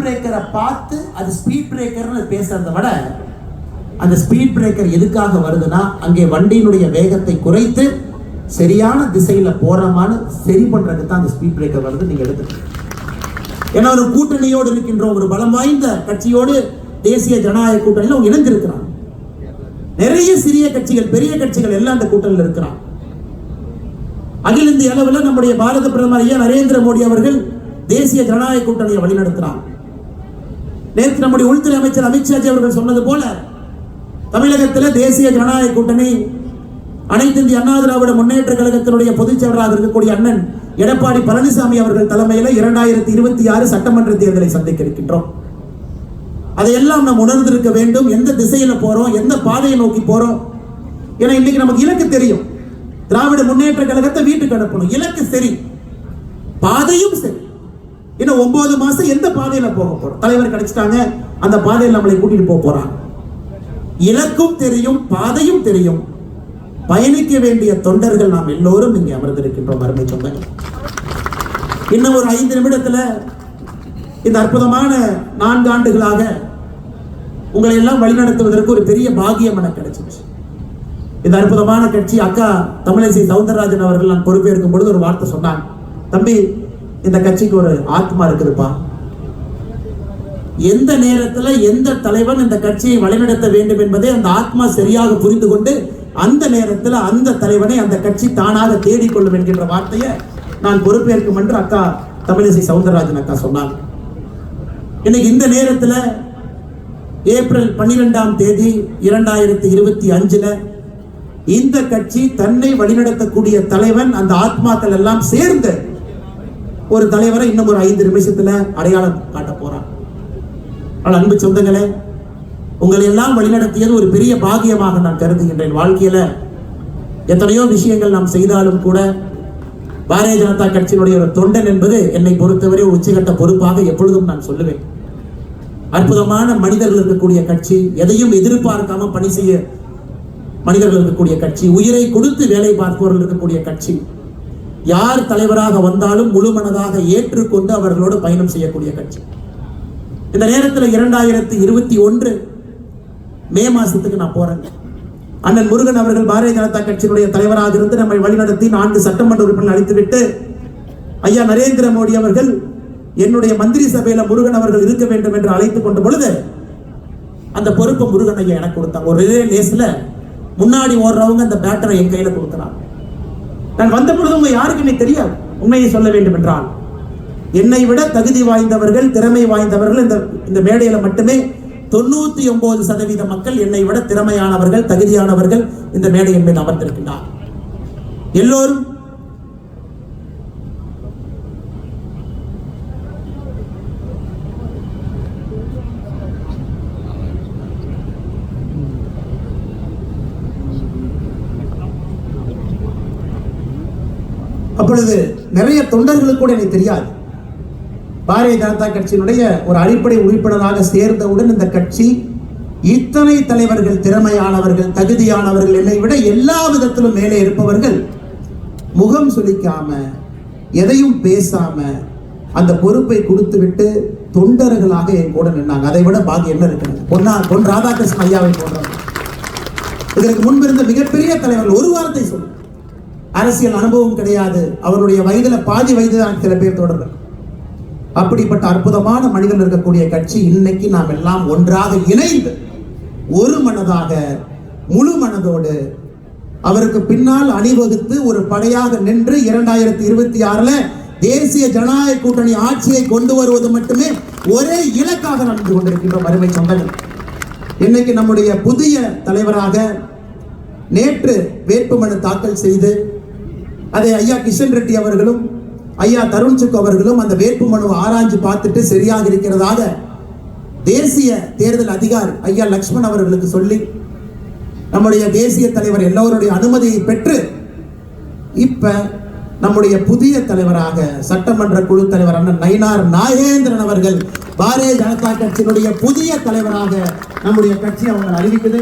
பிரேக்கரை பார்த்து அது ஸ்பீட் பிரேக்கர்னு பேசுறதை விட அந்த ஸ்பீட் பிரேக்கர் எதுக்காக வருதுன்னா அங்கே வண்டியினுடைய வேகத்தை குறைத்து சரியான திசையில போறோமான்னு சரி பண்றதுக்கு தான் அந்த ஸ்பீட் பிரேக்கர் வருது. நீங்க எடுத்துக்கணும் ஏன்னா ஒரு கூட்டணியோடு இருக்கின்றோம் ஒரு பலம் வாய்ந்த கட்சியோடு தேசிய ஜனநாயக கூட்டணியில் அவங்க இணைந்திருக்கிறாங்க. நிறைய சிறிய கட்சிகள் பெரிய கட்சிகள் எல்லாம் அந்த கூட்டணியில் இருக்கிறாங்க. அகில இந்திய அளவில் நம்முடைய பாரத பிரதமர் ஐயா நரேந்திர மோடி அவர்கள் தேசிய ஜனநாயக கூட்டணியை வழிநடத்துறாங்க. நேற்று நம்முடைய உள்துறை அமைச்சர் அமித்ஷாஜி அவர்கள் சொன்னது போல தமிழகத்தில் தேசிய ஜனநாயக கூட்டணி அனைத்து இந்திய அண்ணா திராவிட முன்னேற்ற கழகத்தினுடைய பொதுச் செயலராக இருக்கக்கூடிய அண்ணன் எடப்பாடி பழனிசாமி அவர்கள் தலைமையில் இரண்டாயிரத்தி இருபத்தி ஆறு சட்டமன்ற தேர்தலை சந்திக்க இருக்கின்றோம். அதையெல்லாம் நாம் உணர்ந்திருக்க வேண்டும். எந்த திசையில போறோம்? எந்த பாதையை நோக்கி போறோம்? ஏன்னா இன்னைக்கு நமக்கு இலக்கு தெரியும். திராவிட முன்னேற்ற கழகத்தை வீட்டுக்கு அனுப்பணும். இலக்கு சரி. பாதையும் சரி. இன்னும் ஒன்பது மாசம் எந்த பாதையில போக போறோம்? தலைவர் கிடைச்சிட்டாங்க அந்த பாதையில் நம்மளை கூட்டிட்டு போக போறான் இலக்கும் தெரியும் பாதையும் தெரியும். பயணிக்க வேண்டிய தொண்டர்கள் நாம் எல்லோரும் இங்கே அமர்ந்திருக்கின்றோம் அருமை சொந்தங்கள். இன்னும் ஒரு ஐந்து நிமிடத்துல இந்த அற்புதமான நான்கு ஆண்டுகளாக உங்களை எல்லாம் வழிநடத்துவதற்கு ஒரு பெரிய பாகியம் எனக்கு கிடைச்சிச்சு. இந்த அற்புதமான கட்சி அக்கா தமிழிசை சவுந்தரராஜன் அவர்கள் நான் பொறுப்பேற்கும் பொழுது ஒரு வார்த்தை சொன்னாங்க. தம்பி இந்த கட்சிக்கு ஒரு ஆத்மா இருக்குதுப்பா. எந்த நேரத்துல எந்த தலைவன் இந்த கட்சியை வழிநடத்த வேண்டும் என்பதை அந்த ஆத்மா சரியாக புரிந்து கொண்டு அந்த நேரத்தில் அந்த தலைவனை அந்த கட்சி தானாக தேடிக்கொள்ளும் என்கின்ற வார்த்தையை நான் பொறுப்பேற்கும் என்று அக்கா தமிழிசை சவுந்தரராஜன் அக்கா சொன்னாங்க இன்னைக்கு இந்த நேரத்தில் ஏப்ரல் பன்னிரெண்டாம் தேதி இரண்டாயிரத்தி இருபத்தி அஞ்சுல இந்த கட்சி தன்னை வழிநடத்தக்கூடிய தலைவன் அந்த ஆத்மாக்கள் எல்லாம் சேர்ந்து ஒரு தலைவரை இன்னும் ஒரு ஐந்து நிமிஷத்துல அடையாளம் காட்ட போறான் ஆனால் அன்பு சொந்தங்களே உங்களை எல்லாம் வழிநடத்தியது ஒரு பெரிய பாகியமாக நான் கருதுகின்றேன். வாழ்க்கையில எத்தனையோ விஷயங்கள் நாம் செய்தாலும் கூட பாரதிய ஜனதா கட்சியினுடைய ஒரு தொண்டன் என்பது என்னை பொறுத்தவரை உச்சிகட்ட உச்சகட்ட பொறுப்பாக எப்பொழுதும் நான் சொல்லுவேன். அற்புதமான மனிதர்கள் இருக்கக்கூடிய கட்சி எதையும் எதிர்பார்க்காம பணி செய்ய மனிதர்கள் இருக்கக்கூடிய கட்சி உயிரை கொடுத்து வேலை பார்ப்பவர்கள் இருக்கக்கூடிய கட்சி யார் தலைவராக வந்தாலும் முழு மனதாக ஏற்றுக்கொண்டு அவர்களோடு பயணம் செய்யக்கூடிய கட்சி. இந்த நேரத்தில் இரண்டாயிரத்தி இருபத்தி ஒன்று மே மாசத்துக்கு நான் போறேன். அண்ணன் முருகன் அவர்கள் பாரதிய ஜனதா கட்சியினுடைய தலைவராக இருந்து நம்மை வழிநடத்தி நான்கு சட்டமன்ற உறுப்பினர் அழைத்துவிட்டு ஐயா நரேந்திர மோடி அவர்கள் என்னுடைய மந்திரி சபையில முருகன் அவர்கள் இருக்க வேண்டும் என்று அழைத்துக் கொண்ட பொழுது அந்த பொறுப்பை முருகன் ஐயா எனக்கு கொடுத்தாங்க ஒரு ரிலே லேஸ்ல முன்னாடி ஓடுறவங்க அந்த பேட்டரை என் கையில கொடுக்கிறாங்க. நான் வந்த பொழுது உங்க யாருக்கு தெரியாது. உண்மையை சொல்ல வேண்டும் என்றால் என்னை விட தகுதி வாய்ந்தவர்கள் திறமை வாய்ந்தவர்கள் இந்த இந்த மேடையில மட்டுமே தொண்ணூத்தி ஒன்பது சதவீத மக்கள் என்னை விட திறமையானவர்கள் தகுதியானவர்கள் இந்த மேடையின் மேல் அமர்ந்திருக்கின்றார். எல்லோரும் அப்பொழுது நிறைய தொண்டர்களுக்கு கூட எனக்கு தெரியாது. பாரதிய ஜனதா கட்சியினுடைய ஒரு அடிப்படை உறுப்பினராக சேர்ந்தவுடன் இந்த கட்சி இத்தனை தலைவர்கள் திறமையானவர்கள் தகுதியானவர்கள் என்னை விட எல்லா விதத்திலும் மேலே இருப்பவர்கள் முகம் சுளிக்காம எதையும் பேசாம அந்த பொறுப்பை கொடுத்துவிட்டு தொண்டர்களாக என் கூட நின்னாங்க. அதை விட பாதி என்ன இருக்கிறது? பொன்னா பொன் ராதாகிருஷ்ணன் ஐயாவை போன்றவர் இதற்கு முன்பிருந்த மிகப்பெரிய தலைவர்கள் ஒரு வார்த்தை சொல்லு அரசியல் அனுபவம் கிடையாது. அவருடைய வயதுல பாதி வயது தான் சில பேர் தொடர்பு அப்படிப்பட்ட அற்புதமான மனிதன் இருக்கக்கூடிய கட்சி இன்னைக்கு நாம் எல்லாம் ஒன்றாக இணைந்து ஒரு மனதாக முழு மனதோடு அவருக்கு பின்னால் அணிவகுத்து ஒரு படையாக நின்று இரண்டாயிரத்தி இருபத்தி ஆறுல தேசிய ஜனநாயக கூட்டணி ஆட்சியை கொண்டு வருவது மட்டுமே ஒரே இலக்காக நடந்து கொண்டிருக்கின்ற வறுமை சொந்தங்கள் இன்னைக்கு நம்முடைய புதிய தலைவராக நேற்று வேட்புமனு தாக்கல் செய்து அதை ஐயா கிஷன் ரெட்டி அவர்களும் ஐயா தருண் சுக் அவர்களும் அந்த வேட்புமனுவை ஆராய்ஞ்சு பார்த்துட்டு சரியாக இருக்கிறதாக தேசிய தேர்தல் அதிகாரி ஐயா லக்ஷ்மண் அவர்களுக்கு சொல்லி நம்முடைய தேசிய தலைவர் எல்லோருடைய அனுமதியை பெற்று இப்ப நம்முடைய புதிய தலைவராக சட்டமன்ற குழு தலைவர் அண்ணன் நயினார் நாகேந்திரன் அவர்கள் பாரதிய ஜனதா கட்சியினுடைய புதிய தலைவராக நம்முடைய கட்சி அவங்க அறிவிக்குது.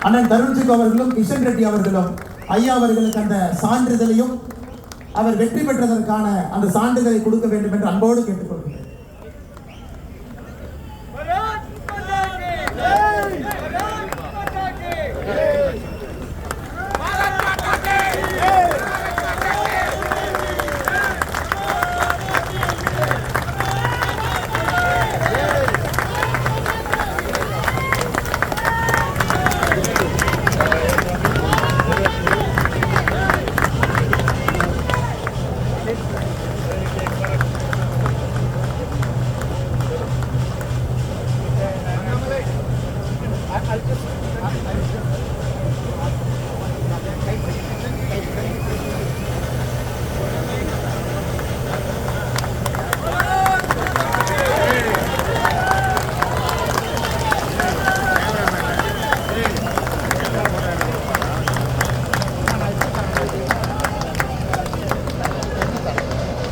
அண்ணன் தருண்சுக் அவர்களும் கிஷன் ரெட்டி அவர்களும் ஐயா அவர்களுக்கு அந்த சான்றிதழையும் அவர் வெற்றி பெற்றதற்கான அந்த சான்றிதழை கொடுக்க வேண்டும் என்று அன்போடு கேட்டுக்கொள்கிறேன்.